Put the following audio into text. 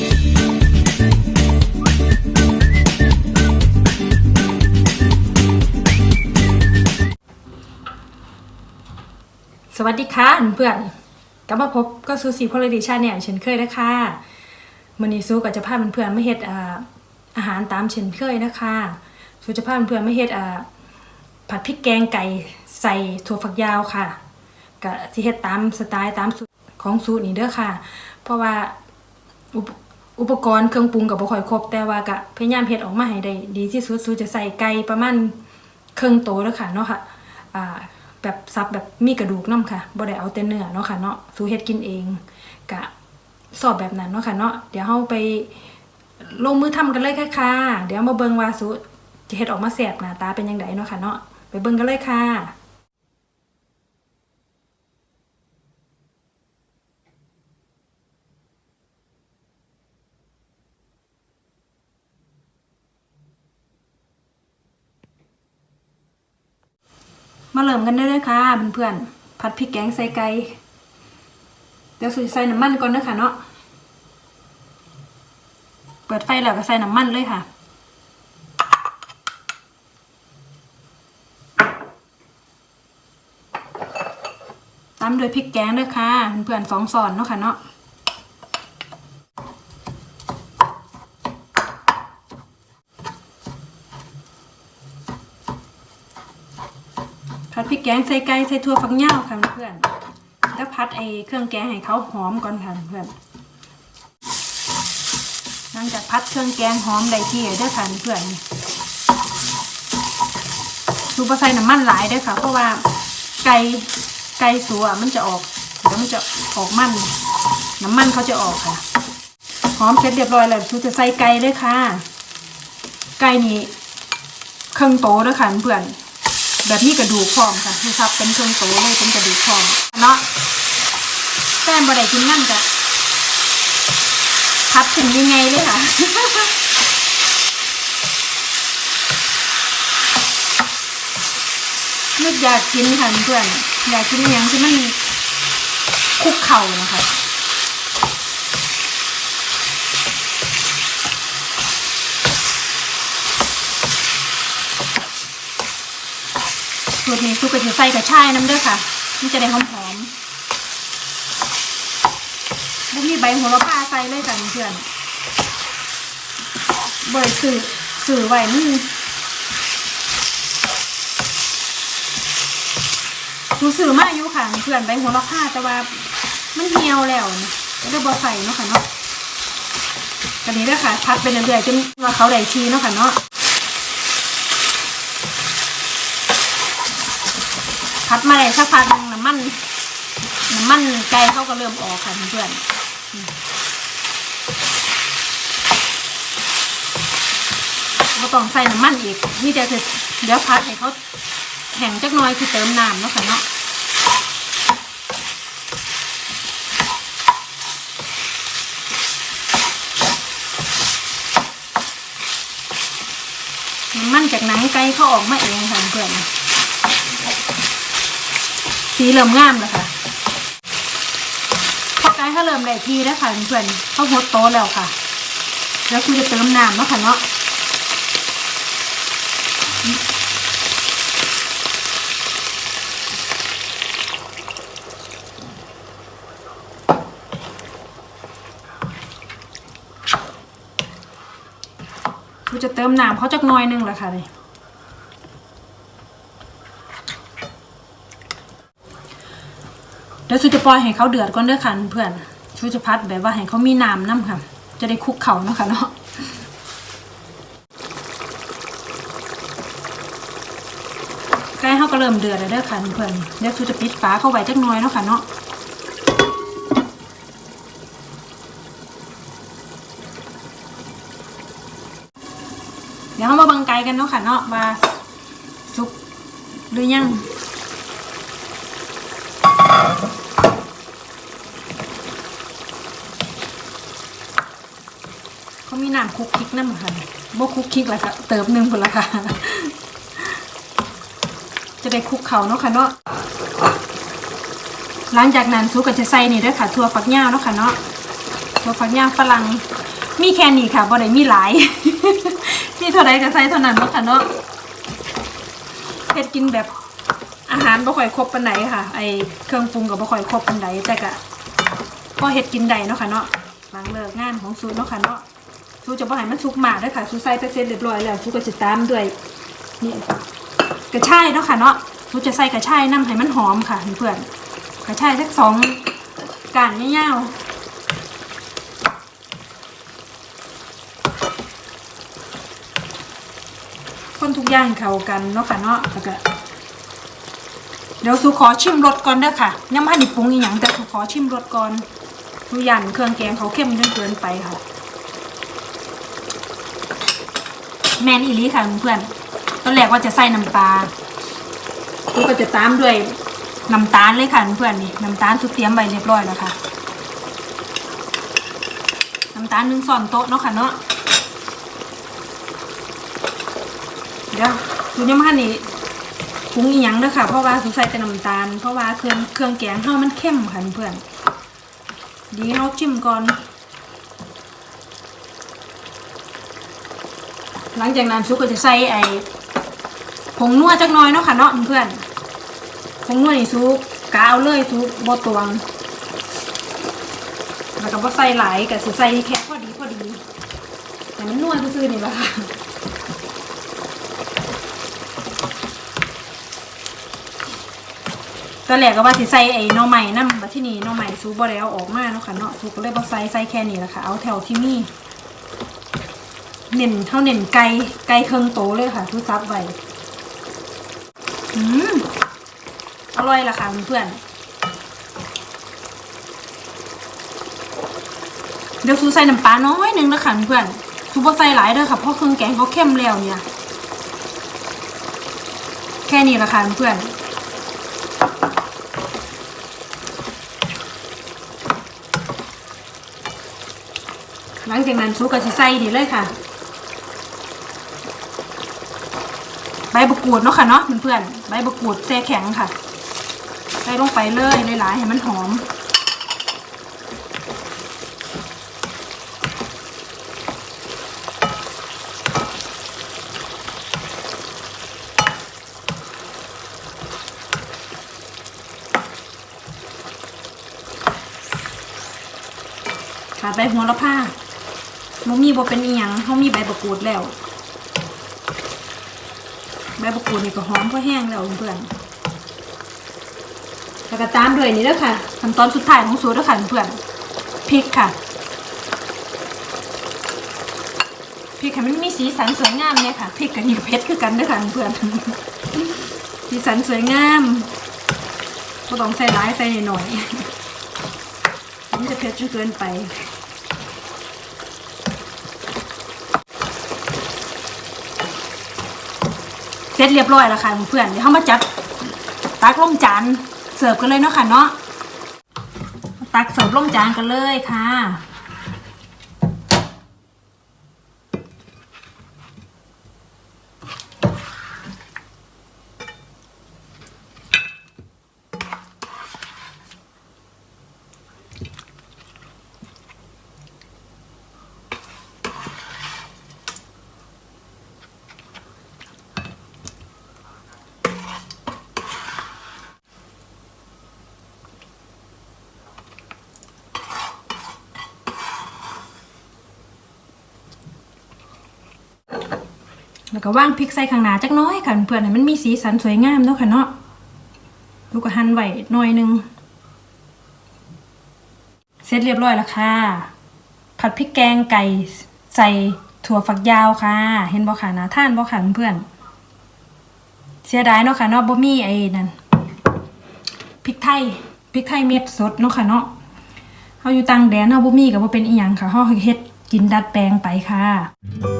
สวัสดีค่ะเพื่อนกลับมาพบก็ซูซี่พอลดิชาเนี่ยเช่นเคยนะคะมันนี้ซูก็จะพาเพื่อนๆมาเฮ็ดอาหารตามเช่นเคยนะคะซูจะพาเพื่อนๆมาเฮ็ดผัดพริกแกงไก่ใส่ถั่วฝักยาวค่ะก็สิเฮ็ดตามสไตล์ตามสูตรของสูตรนี้เด้อค่ะ เพราะว่า อุปกรณ์เครื่องปรุงกับบ่ค่อยครบ แต่ว่าก็พยายามเฮ็ดออกมาให้ได้ดีที่สุดซูจะใส่ไก่ประมาณครึ่งโตแล้วค่ะเนาะค่ะอ่าแบบซับแบบมีกระดูกน้ำค่ะบ่ได้เอาแต่เนื้อเนาะค่ะเนาะสูเฮ็ดกินเองกะสอบแบบนั้นเนาะค่ะเนาะเดี๋ยวเฮาไปลงมือทำกันเลยค่ะค่ะ เดี๋ยวมาเบิ่งว่าสูจะเฮ็ดออกมาแซ่บหน้าตาเป็นจังไดเนาะค่ะเนาะไปเบิ่งกันเลยค่ะ มาเริ่มกันได้เลยค่ะเพื่อนๆผัดพริกแกงใส่ไก่เดี๋ยวสูจะใส่น้ำมันก่อนเด้อค่ะเนาะเปิดไฟแล้วก็ใส่น้ำมันเลยค่ะตามด้วยพริกแกงด้วยค่ะเพื่อนๆสองซอนเนาะค่ะเนาะ ผัดพริกแกงใส่ไก่ใส่ถั่วฝักยาวค่ะเพื่อนแล้วพัดไอ้เครื่องแกงให้เขาหอมก่อนค่ะเพื่อนหลังจากพัดเครื่องแกงหอมได้ที่เด้อค่ะเพื่อนสูบใส่น้ำมันหลายเด้อค่ะ เพราะว่าไก่ไก่สัวมันจะออกเดี๋ยวมันจะออกมัน น้ำมันเขาจะออกค่ะ หอมเสร็จเรียบร้อยแล้วสูจะใส่ไก่ด้วยค่ะ ไก่นี่เครื่องโตเด้อค่ะเพื่อน แบบนี้กระดูกพรอมค่ะนี่ครับเป็นเครื่องโตเลยเป็นกระดูกพรอมเนาะแป้งบะไดกินนั่นกะพับถึงยังไงเลยค่ะนึกอยากกินค่ะเพื่อนอยากกินอย่างที่มันคุกเข่านะคะ สูตรนี้ซุปกระเทียมใส่กระชายน้ำเด้อค่ะ มันจะได้หอมหอมแล้วมีใบโหระพาใส่เลยค่ะเพื่อนเบิดสื่อสื่อไว้มันสูสื่อมาอยู่ค่ะเพื่อนใบโหระพาแต่ว่ามันเหี่ยวแล้วนะก็ได้บอใส่เนาะค่ะเนาะกันนี้เด้อค่ะพัดไปเรื่อยๆจนว่าเขาได้ชีเนาะค่ะเนาะ พัด มาได้สักพักหนึ่งน้ำมันน้ำมันไก่เขาก็เริ่มออกค่ะเพื่อนอืมเราต้องใส่น้ำมันอีกนี่จะคือเดี๋ยวพัดให้เขาแห้งจักหน้อยคือเติมน้ำเนาะค่ะเนาะน้ำมันจากหนังไก่เขาออกมาเองค่ะเพื่อน สีเริ่มงามแล้วค่ะพอไก่เขาเริ่มได้ทีแล้วค่ะเพื่อนเขาหดโตแล้วค่ะ แล้วคือจะเติมน้ำเนาะค่ะเนาะคือจะเติมน้ำเขาจักหน้อยนึงแหละค่ะนี่ ดี๋ยวชูจะปล่อยให้เขาเดือดก่อนเด้อค่ะเพื่อนชูจะพัดแบบว่าให้เขามีน้ำน้ำค่ะ จะได้คลุกเขาเนาะค่ะเนาะใกล้เขาก็เริ่มเดือดแล้วเด้อค่ะเพื่อนเดี๋ยวชูจะปิดฝาเข้าไว้จักน้อยเนาะค่ะเนาะเดี๋ยวเขามาบังไกลกันเนาะค่ะเนาะว่าสุกหรือยัง เขา มีน้ำคุกคิกน้ำค่ะบ่คุกคิกแล้วค่ะเติมหนึ่งคนละค่ะ จะได้คุกเขาเนาะค่ะเนาะหลังจากนั้นซุกก็จะใส่นี่ด้วยค่ะถั่วฝักยาวเนาะค่ะเนาะถั่วฝักยาวฝรั่งมีแค่นี้ค่ะบ่ได้มีหลายมีเท่าใดก็ใส่เท่านั้นเนาะค่ะเนาะเฮ็ดกินแบบอาหารบ่ค่อยครบปานใดค่ะ ไอเครื่องปรุงก็บ่ค่อยครบปานใดแต่ก็พอเฮ็ดกินได้เนาะค่ะเนาะหลังเลิกงานของสูเนาะค่ะเนาะ สูจะบ่ให้มันสุกมากด้อค่ะสูใส่ไปเสร็จเรียบร้อยแล้วสูก็จะตามด้วยนี่กระชายเนาะค่ะเนาะสูจะใส่กระชายน้ำให้มันหอมค่ะเพื่อนกระชายสักสองก้านยาวคนทุกอย่างเข้ากันเนาะค่ะเนาะแล้วก็เดี๋ยวสูขอชิมรสก่อนเด้อค่ะยังไม่ได้ปรุงอีหยังแต่สูขอชิมรสก่อนสูยันเครื่องแกงเขาเข้มจนเกินไปค่ะ แมนอีหลีค่ะเพื่อนตอนแรกว่าจะใส่น้ำปลากูก็จะตามด้วยน้ำตาลเลยค่ะเพื่อนนี่น้ำตาลสุดเตรียมไว้เรียบร้อยแล้วค่ะน้ำตาลหนึ่งส่อนโต๊ะเนาะค่ะเนาะเดี๋ยวดูยังมานี่ปรุงอีหยังเด้อค่ะ เพราะว่าสุใส่แต่น้ำตาล เพราะว่าเครื่องเครื่องแกงเฮามันเข้มค่ะเพื่อนดีเฮาจิ้มก่อน หลังจากนั้นซุกก็จะใส่ไอ้ผงนัวจักน้อยเนาะค่ะเนาะเพื่อนผงนัวนี่ซุกกะเอาเลยซุกบ่ตวงแล้วก็บ่ใส่หลายก็สิใส่แค่พอดีพอดีแต่มันนัวซื่อๆนี่แหละค่ะตอนแรกก็ว่าสิใส่ไอ้น่อใหม่นำบัดที่นี่น่อใหม่ซุกบ่ได้เออกมาเนาะค่ะเนาะซุกก็เลยบ่ใส่ใส่แค่นี้แหละค่ะ เอาแถวที่มี เน่นเท่าเน่นไก่ไก่เครื่องโตเลยค่ะทุกซับไว้อืมอร่อยละค่ะเพื่อนเดี๋ยวซูใส่น้ำปลาน้อยหนึงนะค่ะเพื่อนซูบ่ใส่หลายเด้อค่ะเพราะเครื่องแกงเขาเข้มแล้วเนี่ย แค่นี้ละค่ะเพื่อนหลังจากนั้นซูก็จะใส่ดีเลยค่ะ ใบบกูดเนาะค่ะเนาะเพื่อนๆใบบกูดแช่แข็งค่ะใส่ลงไปเลยหลายๆให้มันหอมขาดใบหัวละผ้าโมมีบ่เป็นอีหยังเขามีใบบักกูดแล้ว ใบบักกูดนี่ก็หอมพอแห้งแล้วเพื่อนแล้วก็ตามด้วยนี่เด้อค่ะขั้นตอนสุดท้ายของสูตรเด้อค่ะเพื่อนพริกค่ะพริกค่ะมันมีสีสันสวยงามเนี่ยค่ะพริกกับนี่ก็เพชรคือกันเด้อค่ะเพื่อนสีสันสวยงามก็ต้องใส่ร้ายใส่หน่อยๆมันจะเผ็ดจนเกินไป สร็จเรียบร้อยแล้วค่ะเพื่อนเดี๋ยวเขามาจัดตักลงจานเสิร์ฟกันเลยเนาะค่ะเนาะตักเสิร์ฟลงจานกันเลยค่ะ แล้วก็ว่างพริกใส่ข้างหน้าจักน้อยค่ะเพื่อนให้มันมีสีสันสวยงามเนาะค่ะเนาะลูกก็หั่นไว้หน่อยหนึงเสร็จเรียบร้อยแล้วค่ะ ผัดพริกแกงไก่ใส่ถั่วฝักยาวค่ะ เห็นบ่ค่ะนะท่านบ่ค่ะเพื่อนเสียดายเนาะค่ะเนาะบ่มีไอ้นั่นพริกไทยพริกไทยเม็ดสดเนาะค่ะเนาะเฮาอยู่ต่างแดนเฮาบ่มีก็บ่เป็นอีหยังค่ะเฮาเฮ็ดกินดัดแปลงไปค่ะ